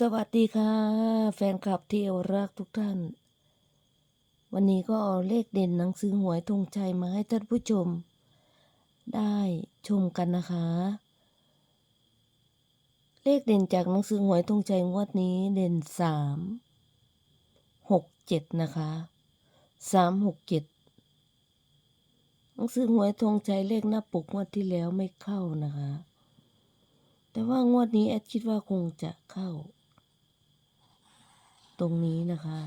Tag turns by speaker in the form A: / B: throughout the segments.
A: สวัสดีค่ะ แฟนคลับที่รักทุกท่าน วันนี้ก็เอาเลขเด่นหนังสือหวยธงชัยมาให้ท่านผู้ชม ได้ชมกันนะคะ เลขเด่นจากหนังสือหวยธงชัยงวดนี้เด่นสามหกเจ็ดนะคะสามหกเจ็ดหนังสือหวยธงชัยเลขหน้าปกงวดที่แล้วไม่เข้านะคะแต่ว่างวดนี้แอดคิดว่าคงจะเข้า ตรงนี้นะคะ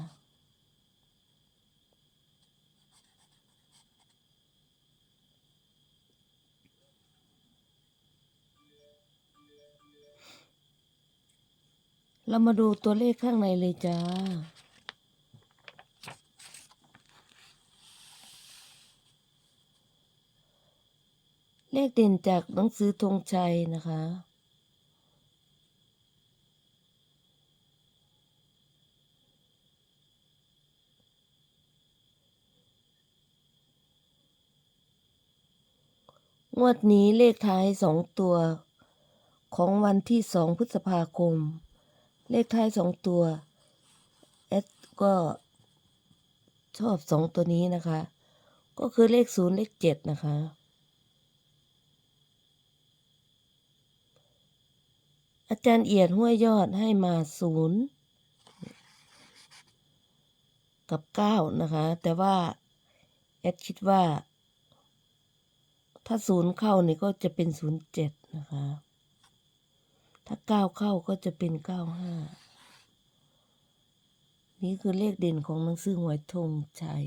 A: เรามาดูตัวเลขข้างในเลยจ้าเลขเด่นจากหนังสือธงชัยนะคะ งวดนี้เลขท้ายสองตัว ของวันที่สองพฤษภาคม เลขท้ายสองตัวเอสก็ชอบสองตัวนี้นะคะ ก็คือเลขศูนย์เลขเจ็ดนะคะ อาจารย์เอียดห้วยยอดให้มาศูนย์กับเก้านะคะ แต่ว่า แอดคิดว่า ถ้าศูนย์เข้านี่ก็จะเป็นศูนย์เจ็ดนะคะ ถ้าเก้าเข้าก็จะเป็นเก้าห้า นี่คือเลขเด่นของหนังสือหวยธงชัย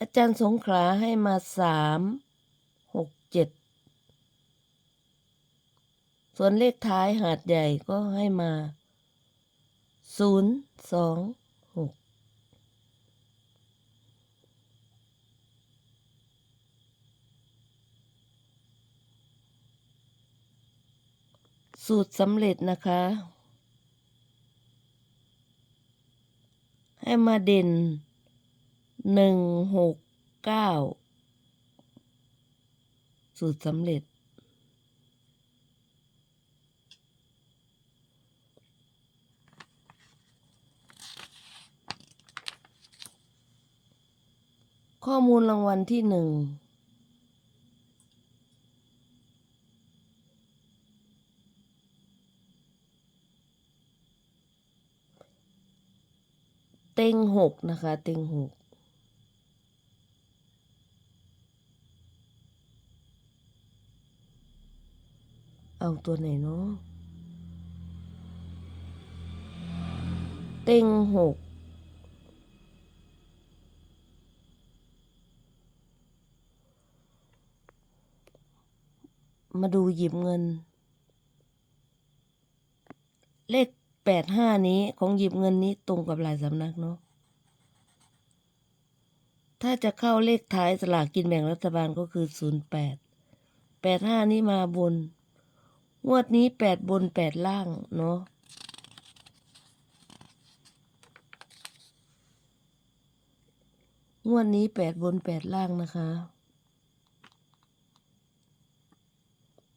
A: อาจารย์สงขลาให้มาสามหกเจ็ด ส่วนเลขท้ายหาดใหญ่ก็ให้มา ศูนย์สองหกสูตรสำเร็จนะคะ ให้มาเด่นหนึ่งหกเก้าสูตรสำเร็จ ข้อมูลรางวัลที่หนึ่งเต็งหกนะคะ เต็งหกเอาตัวไหนเนาะเต็งหก มาดูหยิบเงิน เลขแปดห้านี้ของหยิบเงินนี้ตรงกับหลายสำนักเนาะถ้าจะเข้าเลขท้ายสลากกินแบ่งรัฐบาลก็คือศูนย์แปดแปดห้านี้มาบน งวดนี้แปดบนแปดล่างเนาะงวดนี้แปดบนแปดล่างนะคะ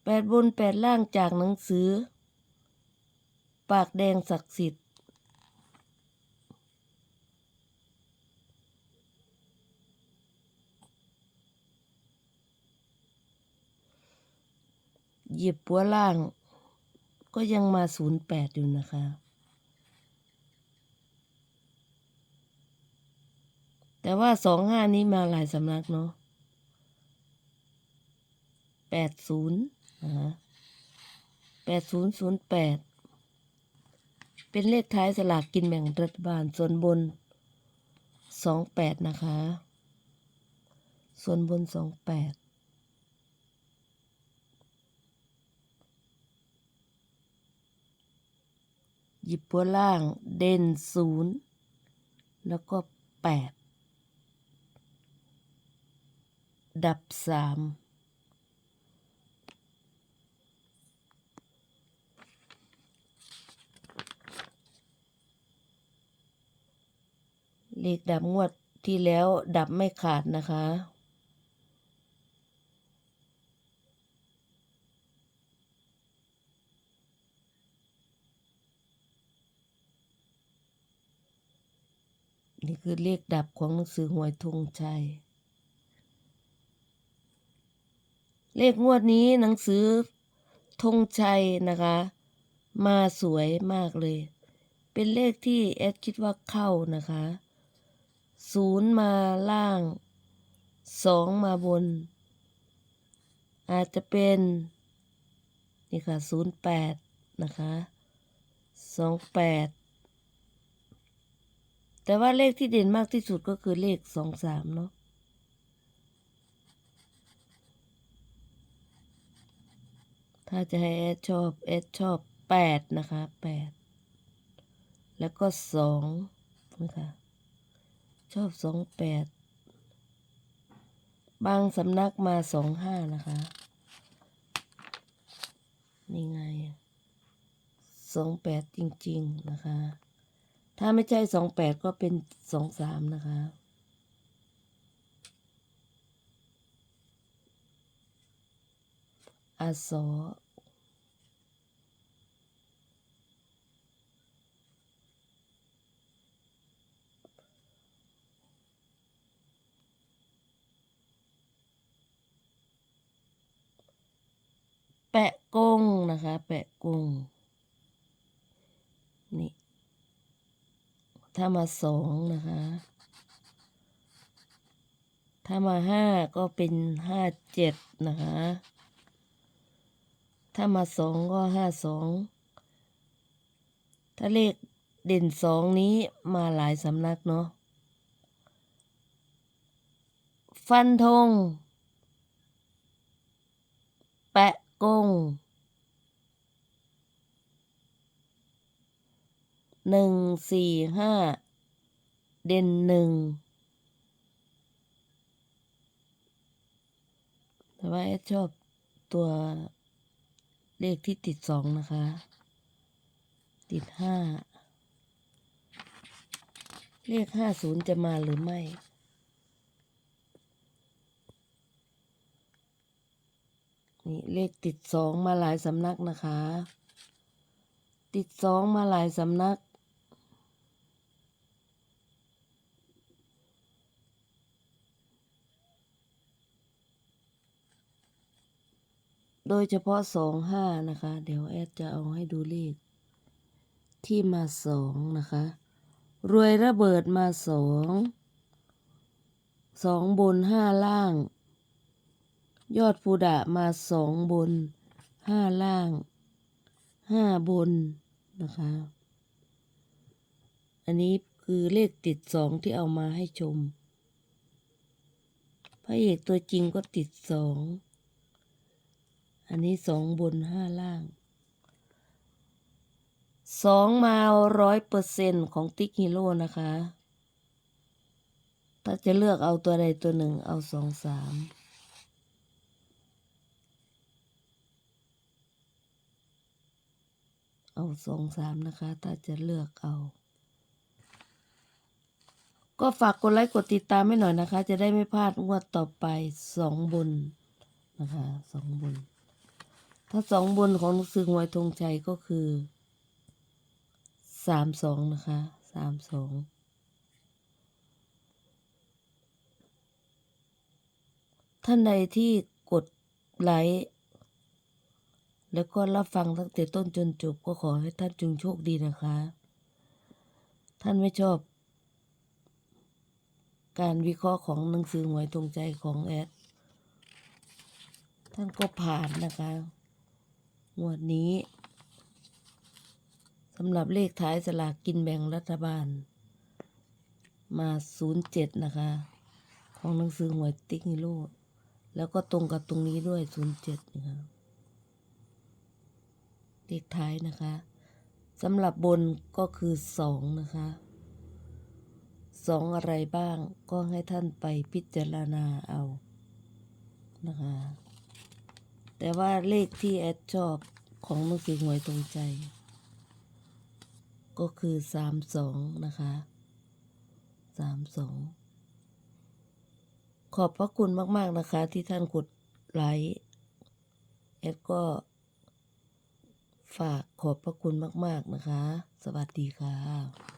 A: แปดบนแปดล่างจากหนังสือ ปากแดงศักดิ์สิทธิ์ หยิบปัวล่าง ก็ยังมาศูนย์แปดอยู่นะคะ แต่ว่าสองห้านี้มาหลายสำนักเนาะแปดศูนย์ แปดศูนย์ศูนย์แปดเป็นเลขท้ายสลากกินแบ่งรัฐบาลส่วนบนสองแปดนะคะ ส่วนบนสองแปดหยิบปัวล่างเด่นศูนย์แล้วก็แปดดับสาม เลขดับงวดที่แล้วดับไม่ขาดนะคะ นี่คือเลขดับของหนังสือหวยทงชัย เลขงวดนี้หนังสือทงชัยนะคะ มาสวยมากเลย เป็นเลขที่แอดคิดว่าเข้านะคะ ศูนย์มาล่างสองมาบน อาจจะเป็นนี่ค่ะศูนย์แปดนะคะสองแปดแต่ว่าเลขที่เด่นมากที่สุดก็คือเลขสองสามเนาะถ้าจะให้แอดชอบแอดชอบแปดนะคะแปดแล้วก็สองนะคะ ชอบสองแปดบางสำนักมาสองห้านะคะ นี่ไงสองแปดจริง ๆ นะคะ ถ้าไม่ใช่สองแปดก็เป็นสองสามนะคะอาสอแปะกง นะคะ แปะกงนี่ ถ้ามาสองนะคะ ถ้ามาห้าก็เป็นห้าเจ็ดนะคะ ถ้ามาสองก็ห้าสอง ถ้าเลขเด่นสองนี้มาหลายสำนักเนาะ ฟันธงแปะกง หนึ่งสี่ห้าเด่นหนึ่งแต่ว่าแอดชอบตัวเลขที่ติดสองนะคะ ติดห้าเลขห้าศูนย์จะมาหรือไม่นี่เลขติดสองมาหลายสำนักนะคะ ติดสองมาหลายสำนัก โดยเฉพาะสองห้านะคะ เดี๋ยวแอดจะเอาให้ดูเลข ที่มาสองนะคะ รวยระเบิดมาสองสองบนห้าล่าง ยอดภูดะมาสองบนห้าล่างห้าบนนะคะ อันนี้คือเลขติดสองที่เอามาให้ชม พระเอกตัวจริงก็ติดสอง อันนี้สองบนห้าล่างสองมาร้อยเปอร์เซ็นของติ๊กฮีโร่นะคะ ถ้าจะเลือกเอาตัวใดตัวหนึ่งเอาสองสามเอาสองสามนะคะ ถ้าจะเลือกเอา ก็ฝากกดไลค์กดติดตามให้หน่อยนะคะ จะได้ไม่พลาดงวดต่อไปสองบนนะคะสองบน ถ้าสองบนของหนังสือหวยธงชัยก็คือสามสองนะคะสามสองท่านใดที่กดไลค์แล้วก็รับฟังตั้งแต่ต้นจนจบก็ขอให้ท่านจงโชคดีนะคะ ท่านไม่ชอบ การวิเคราะห์ของหนังสือหวยธงใจของแอด ท่านก็ผ่านนะคะ งวดนี้สำหรับเลขท้ายสลากกินแบ่งรัฐบาล มา 07 นะคะ ของหนังสือหวยติ๊กฮิโร่แล้วก็ตรงกับตรงนี้ด้วย 07 นะคะเลขท้ายนะคะสำหรับบนก็คือ 2 นะคะสองอะไรบ้างก็ให้ท่านไปพิจารณาเอานะคะ แต่ว่าเลขที่แอดชอบของนังสือหวยตรงใจ ก็คือสามสองนะคะสามสองขอบพระคุณมาก ๆ นะคะ ที่ท่านกดไลค์แอดก็ฝากขอบพระคุณมาก ๆ นะคะ สวัสดีค่ะ